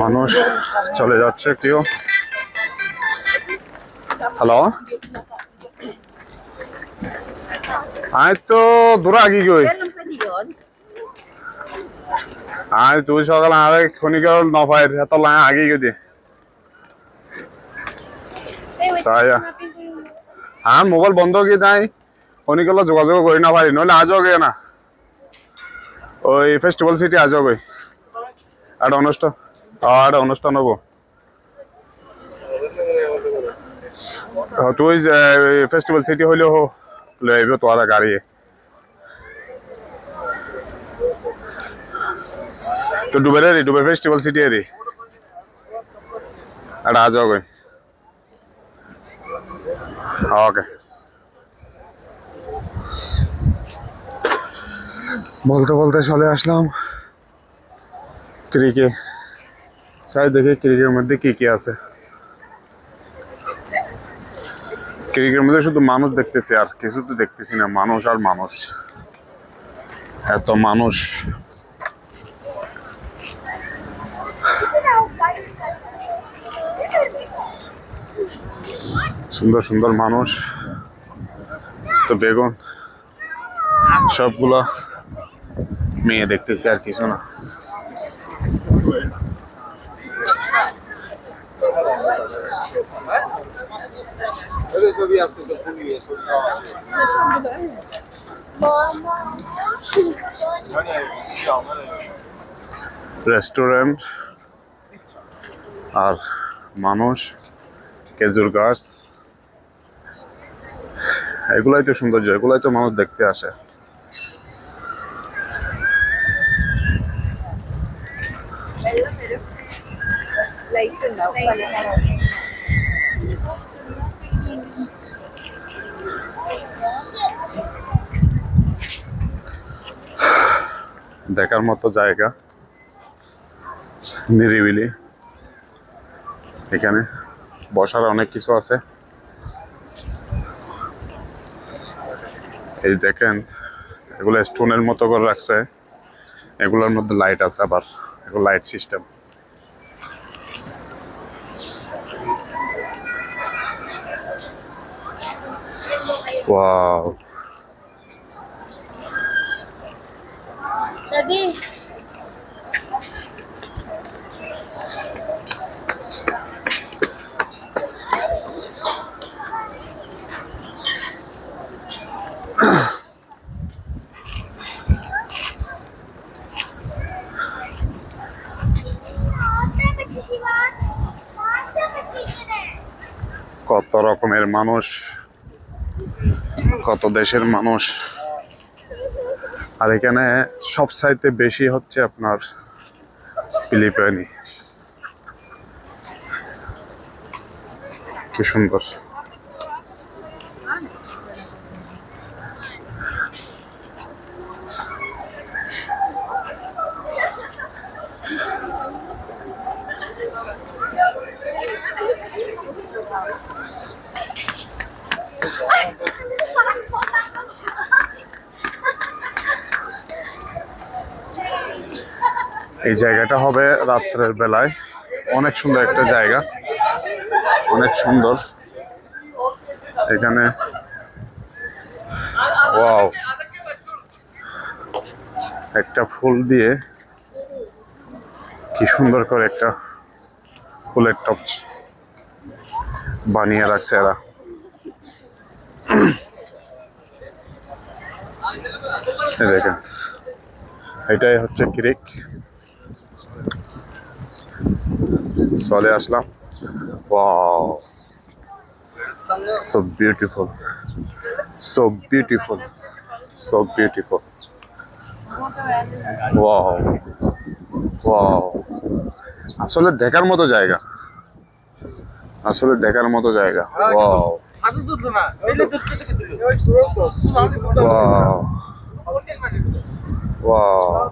মানুষ চলে যাচ্ছে কেউ হ্যালো আয় তো, দূরে গই Ganun আয়, তুই সকালে আরে খনিকর নফাইর এত লাইন আগে গিয়ে দি। সায়া। হ্যাঁ মোবাইল বন্ধ কি তাই খনিকল যোগাযোগ করি না পারি নইলে আজও গে না। ওই ফেস্টিভ্যাল সিটি আজও গই একটা অনুষ্ঠান একটা অনুষ্ঠান হব ও, তুই ফেস্টিভ্যাল সিটি হইলেও লই আইব তোরা গাড়ি। তো ডুবে রে ডুবে ফেস্টিভ্যাল সিটি রে। এটা আজ গই ওকে বলতে বলতে চলে আসলাম। ক্রিকে। চাই দেখি ক্রিকের মধ্যে কি কি আছে। ক্রিকের মধ্যে শুধু মানুষ দেখতেছি আর কিছু তো দেখতেছি না, মানুষ আর মানুষ। এত মানুষ। সুন্দর সুন্দর মানুষ। তো বেগুন, সবগুলা মেয়ে দেখতেছি আর কিছু না। রেস্টুরেন্ট আর মানুষ খেজুর গাছ। এগুলাই তো সৌন্দর্য এগুলাই তো মানুষ দেখতে আসে। দেখার মতো জায়গা। নিরিবিলি। এখানে বসার অনেক কিছু আছে। এই দেখেন, এগুলো স্টোনের মতো করে রাখছে। এগুলোর মধ্যে লাইট আছে আবার। এগুলো লাইট সিস্টেম ওয়াও কত রকমের মানুষ, কত দেশের মানুষ। আর এখানে সব চাইতে বেশি হচ্ছে আপনার ফিলিপাইনি। কি সুন্দর। এই জায়গাটা হবে রাত্রের বেলায়। অনেক সুন্দর একটা জায়গা। অনেক সুন্দর। এখানে ওয়াও। একটা ফুল দিয়ে কি সুন্দর করে একটা ফুলের টপ বানিয়ে রাখছে এরা। দেখেন। এটাই হচ্ছে ক্রিক। চলে আসলাম। Wow beautiful. So beautiful. So beautiful. Wow. Wow. আসলে দেখার মতো জায়গা। আসলে দেখার মতো জায়গা। Wow wow wow